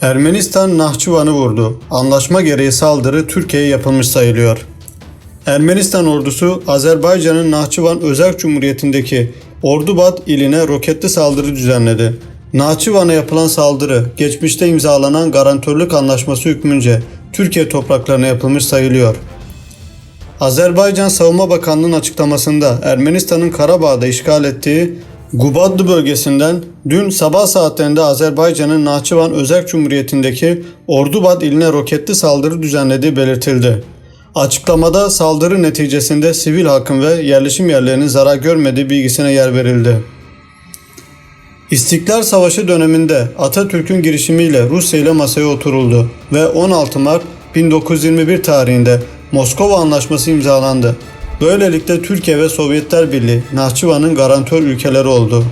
Ermenistan Nahçıvan'ı vurdu. Anlaşma gereği saldırı Türkiye'ye yapılmış sayılıyor. Ermenistan ordusu Azerbaycan'ın Nahçıvan Özerk Cumhuriyeti'ndeki Ordubat iline roketli saldırı düzenledi. Nahçıvan'a yapılan saldırı geçmişte imzalanan garantörlük anlaşması hükmünce Türkiye topraklarına yapılmış sayılıyor. Azerbaycan Savunma Bakanlığı'nın açıklamasında Ermenistan'ın Karabağ'da işgal ettiği Gubadlı bölgesinden dün sabah saatlerinde Azerbaycan'ın Nahçıvan Özerk Cumhuriyeti'ndeki Ordubad iline roketli saldırı düzenlediği belirtildi. Açıklamada saldırı neticesinde sivil halkın ve yerleşim yerlerinin zarar görmediği bilgisine yer verildi. İstiklal Savaşı döneminde Atatürk'ün girişimiyle Rusya ile masaya oturuldu ve 16 Mart 1921 tarihinde Moskova Anlaşması imzalandı. Böylelikle Türkiye ve Sovyetler Birliği Nahçıvan'ın garantör ülkeleri oldu.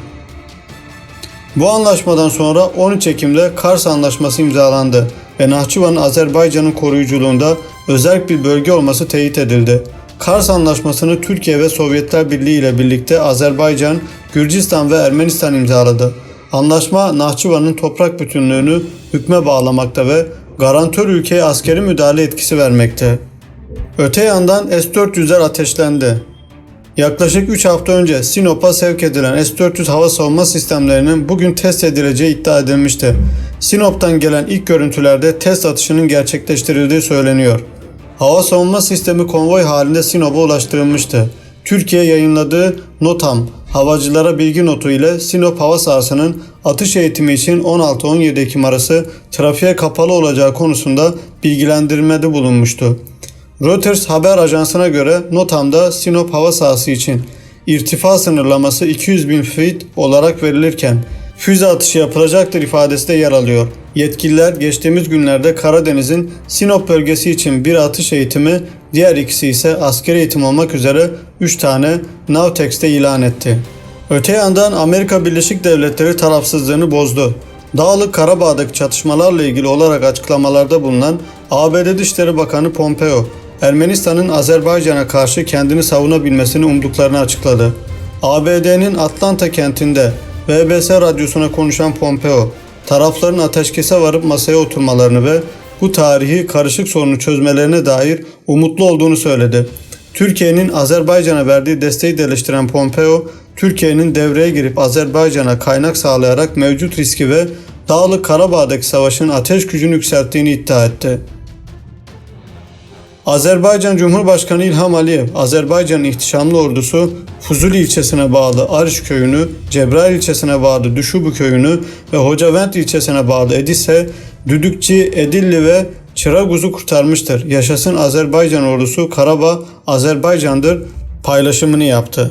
Bu anlaşmadan sonra 13 Ekim'de Kars Anlaşması imzalandı ve Nahçıvan'ın Azerbaycan'ın koruyuculuğunda özel bir bölge olması teyit edildi. Kars Anlaşması'nı Türkiye ve Sovyetler Birliği ile birlikte Azerbaycan, Gürcistan ve Ermenistan imzaladı. Anlaşma Nahçıvan'ın toprak bütünlüğünü hükme bağlamakta ve garantör ülkeye askeri müdahale etkisi vermekte. Öte yandan S-400'ler ateşlendi. Yaklaşık 3 hafta önce Sinop'a sevk edilen S-400 hava savunma sistemlerinin bugün test edileceği iddia edilmişti. Sinop'tan gelen ilk görüntülerde test atışının gerçekleştirildiği söyleniyor. Hava savunma sistemi konvoy halinde Sinop'a ulaştırılmıştı. Türkiye yayınladığı NOTAM havacılara bilgi notu ile Sinop hava sahasının atış eğitimi için 16-17 Ekim arası trafiğe kapalı olacağı konusunda bilgilendirmede bulunmuştu. Reuters haber ajansına göre NOTAM'da Sinop hava sahası için irtifa sınırlaması 200 bin feet olarak verilirken füze atışı yapılacaktır ifadesi de yer alıyor. Yetkililer geçtiğimiz günlerde Karadeniz'in Sinop bölgesi için bir atış eğitimi, diğer ikisi ise askeri eğitim olmak üzere 3 tane Navtex'te ilan etti. Öte yandan Amerika Birleşik Devletleri tarafsızlığını bozdu. Dağlık Karabağ'daki çatışmalarla ilgili olarak açıklamalarda bulunan ABD Dışişleri Bakanı Pompeo, Ermenistan'ın Azerbaycan'a karşı kendini savunabilmesini umduklarını açıkladı. ABD'nin Atlanta kentinde BBC radyosuna konuşan Pompeo, tarafların ateşkese varıp masaya oturmalarını ve bu tarihi karışık sorunu çözmelerine dair umutlu olduğunu söyledi. Türkiye'nin Azerbaycan'a verdiği desteği de eleştiren Pompeo, Türkiye'nin devreye girip Azerbaycan'a kaynak sağlayarak mevcut riski ve Dağlık Karabağ'daki savaşın ateş gücünü yükselttiğini iddia etti. Azerbaycan Cumhurbaşkanı İlham Aliyev, Azerbaycan'ın ihtişamlı ordusu Fuzuli ilçesine bağlı Arış köyünü, Cebrail ilçesine bağlı Düşubu köyünü ve Hocavent ilçesine bağlı Edise, Düdükçi, Edilli ve Çıraguz'u kurtarmıştır. Yaşasın Azerbaycan ordusu Karabağ Azerbaycan'dır paylaşımını yaptı.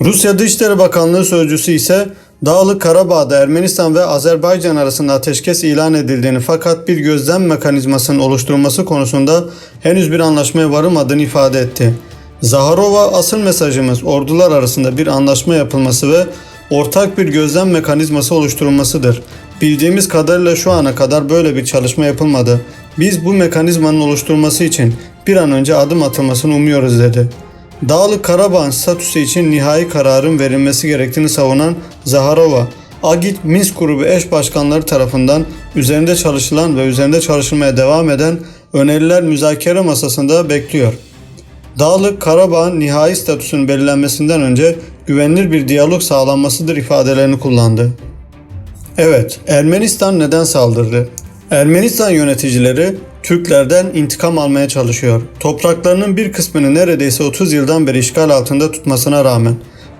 Rusya Dışişleri Bakanlığı sözcüsü ise Dağlık Karabağ'da Ermenistan ve Azerbaycan arasında ateşkes ilan edildiğini fakat bir gözlem mekanizmasının oluşturulması konusunda henüz bir anlaşmaya varılmadığını ifade etti. Zaharova asıl mesajımız ordular arasında bir anlaşma yapılması ve ortak bir gözlem mekanizması oluşturulmasıdır. Bildiğimiz kadarıyla şu ana kadar böyle bir çalışma yapılmadı. Biz bu mekanizmanın oluşturulması için bir an önce adım atılmasını umuyoruz dedi. Dağlık Karabağ'ın statüsü için nihai kararın verilmesi gerektiğini savunan Zaharova, Agit Minsk grubu eş başkanları tarafından üzerinde çalışılan ve üzerinde çalışılmaya devam eden öneriler müzakere masasında bekliyor. Dağlık Karabağ'ın nihai statüsünün belirlenmesinden önce güvenilir bir diyalog sağlanmasıdır ifadelerini kullandı. Evet, Ermenistan neden saldırdı? Ermenistan yöneticileri Türklerden intikam almaya çalışıyor. Topraklarının bir kısmını neredeyse 30 yıldan beri işgal altında tutmasına rağmen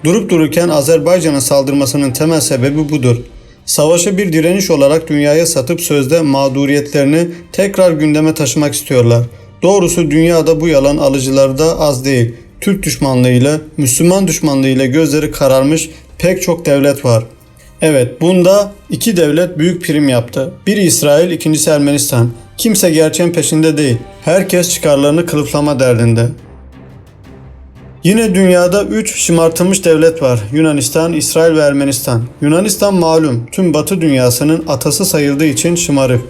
durup dururken Azerbaycan'a saldırmasının temel sebebi budur. Savaşı bir direniş olarak dünyaya satıp sözde mağduriyetlerini tekrar gündeme taşımak istiyorlar. Doğrusu dünyada bu yalan alıcıları da az değil. Türk düşmanlığıyla, Müslüman düşmanlığıyla gözleri kararmış pek çok devlet var. Evet bunda iki devlet büyük prim yaptı. Biri İsrail, ikincisi Ermenistan. Kimse gerçeğin peşinde değil. Herkes çıkarlarını kılıflama derdinde. Yine dünyada 3 şımartılmış devlet var. Yunanistan, İsrail ve Ermenistan. Yunanistan malum tüm batı dünyasının atası sayıldığı için şımarık.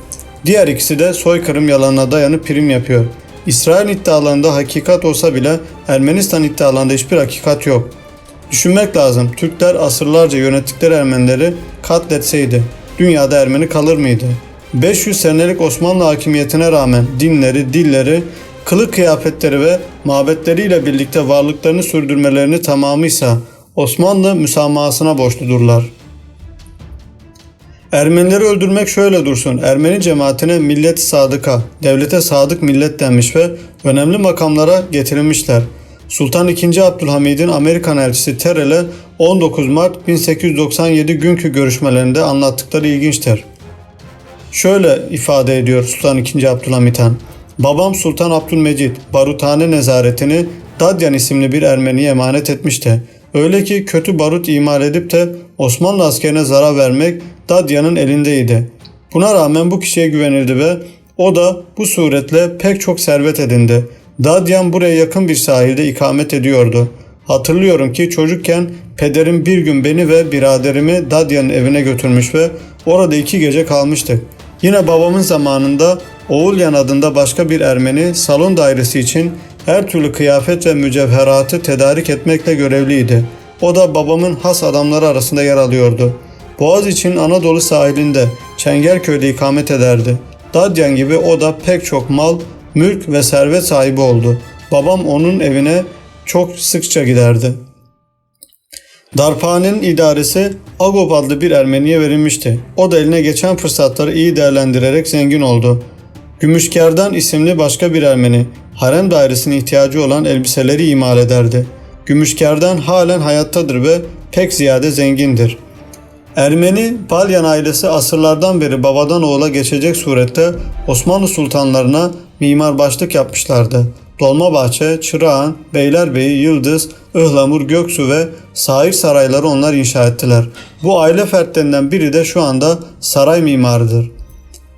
Diğer ikisi de soykırım yalanına dayanıp prim yapıyor. İsrail iddialarında hakikat olsa bile Ermenistan iddialarında hiçbir hakikat yok. Düşünmek lazım. Türkler asırlarca yönettikleri Ermenileri katletseydi dünyada Ermeni kalır mıydı? 500 senelik Osmanlı hakimiyetine rağmen dinleri, dilleri, kılık kıyafetleri ve mabetleriyle birlikte varlıklarını sürdürmelerini tamamıysa Osmanlı müsamahasına borçludurlar. Ermenileri öldürmek şöyle dursun. Ermeni cemaatine millet sadıka, devlete sadık millet denmiş ve önemli makamlara getirilmişler. Sultan II. Abdülhamid'in Amerikan elçisi Terrell'e 19 Mart 1897 günkü görüşmelerinde anlattıkları ilginçtir. Şöyle ifade ediyor Sultan II. Abdülhamit Han. Babam Sultan Abdülmecid baruthane nezaretini Dadyan isimli bir Ermeniye emanet etmişti. Öyle ki kötü barut imal edip de Osmanlı askerine zarar vermek Dadyan'ın elindeydi. Buna rağmen bu kişiye güvenildi ve o da bu suretle pek çok servet edindi. Dadyan buraya yakın bir sahilde ikamet ediyordu. Hatırlıyorum ki çocukken pederim bir gün beni ve biraderimi Dadyan'ın evine götürmüş ve orada iki gece kalmıştık. Yine babamın zamanında Oğulyan adında başka bir Ermeni salon dairesi için her türlü kıyafet ve mücevheratı tedarik etmekle görevliydi. O da babamın has adamları arasında yer alıyordu. Boğaz için Anadolu sahilinde Çengelköy'de ikamet ederdi. Dadyan gibi o da pek çok mal, mülk ve servet sahibi oldu. Babam onun evine çok sıkça giderdi. Darphane'nin idaresi Agop adlı bir Ermeniye verilmişti. O da eline geçen fırsatları iyi değerlendirerek zengin oldu. Gümüşkerdan isimli başka bir Ermeni, harem dairesine ihtiyacı olan elbiseleri imal ederdi. Gümüşkerdan halen hayattadır ve pek ziyade zengindir. Ermeni Balyan ailesi asırlardan beri babadan oğula geçecek surette Osmanlı sultanlarına mimar başlık yapmışlardı. Dolmabahçe, Çırağan, Beylerbeyi, Yıldız, Ihlamur, Göksu ve Sair sarayları onlar inşa ettiler. Bu aile fertlerinden biri de şu anda saray mimarıdır.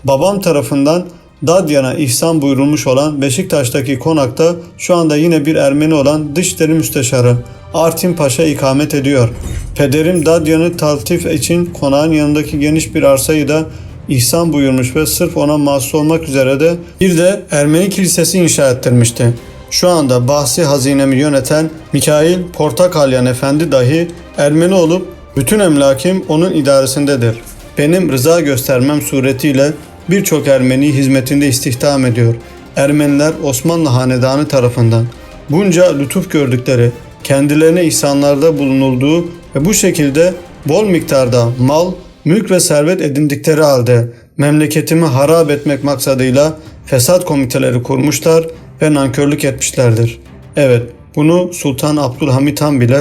Babam tarafından Dadyan'a ihsan buyurulmuş olan Beşiktaş'taki konakta şu anda yine bir Ermeni olan Dışişleri Müsteşarı Artin Paşa ikamet ediyor. Pederim Dadyan'ı taltif için konağın yanındaki geniş bir arsayı da ihsan buyurmuş ve sırf ona mahsus olmak üzere de bir de Ermeni kilisesi inşa ettirmişti. Şu anda bahsi hazinemi yöneten Mikail Portakalyan Efendi dahi Ermeni olup bütün emlakim onun idaresindedir. Benim rıza göstermem suretiyle birçok Ermeni hizmetinde istihdam ediyor. Ermeniler Osmanlı Hanedanı tarafından bunca lütuf gördükleri, kendilerine ihsanlarda bulunulduğu ve bu şekilde bol miktarda mal, mülk ve servet edindikleri halde memleketimi harap etmek maksadıyla fesat komiteleri kurmuşlar ve nankörlük etmişlerdir. Evet, bunu Sultan Abdülhamit Han bile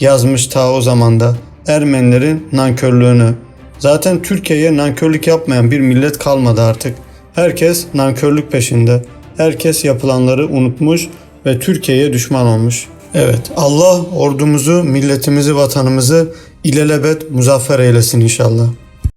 yazmış ta o zamanda Ermenilerin nankörlüğünü. Zaten Türkiye'ye nankörlük yapmayan bir millet kalmadı artık. Herkes nankörlük peşinde. Herkes yapılanları unutmuş ve Türkiye'ye düşman olmuş. Evet, Allah ordumuzu, milletimizi, vatanımızı ilelebet muzaffer eylesin inşallah.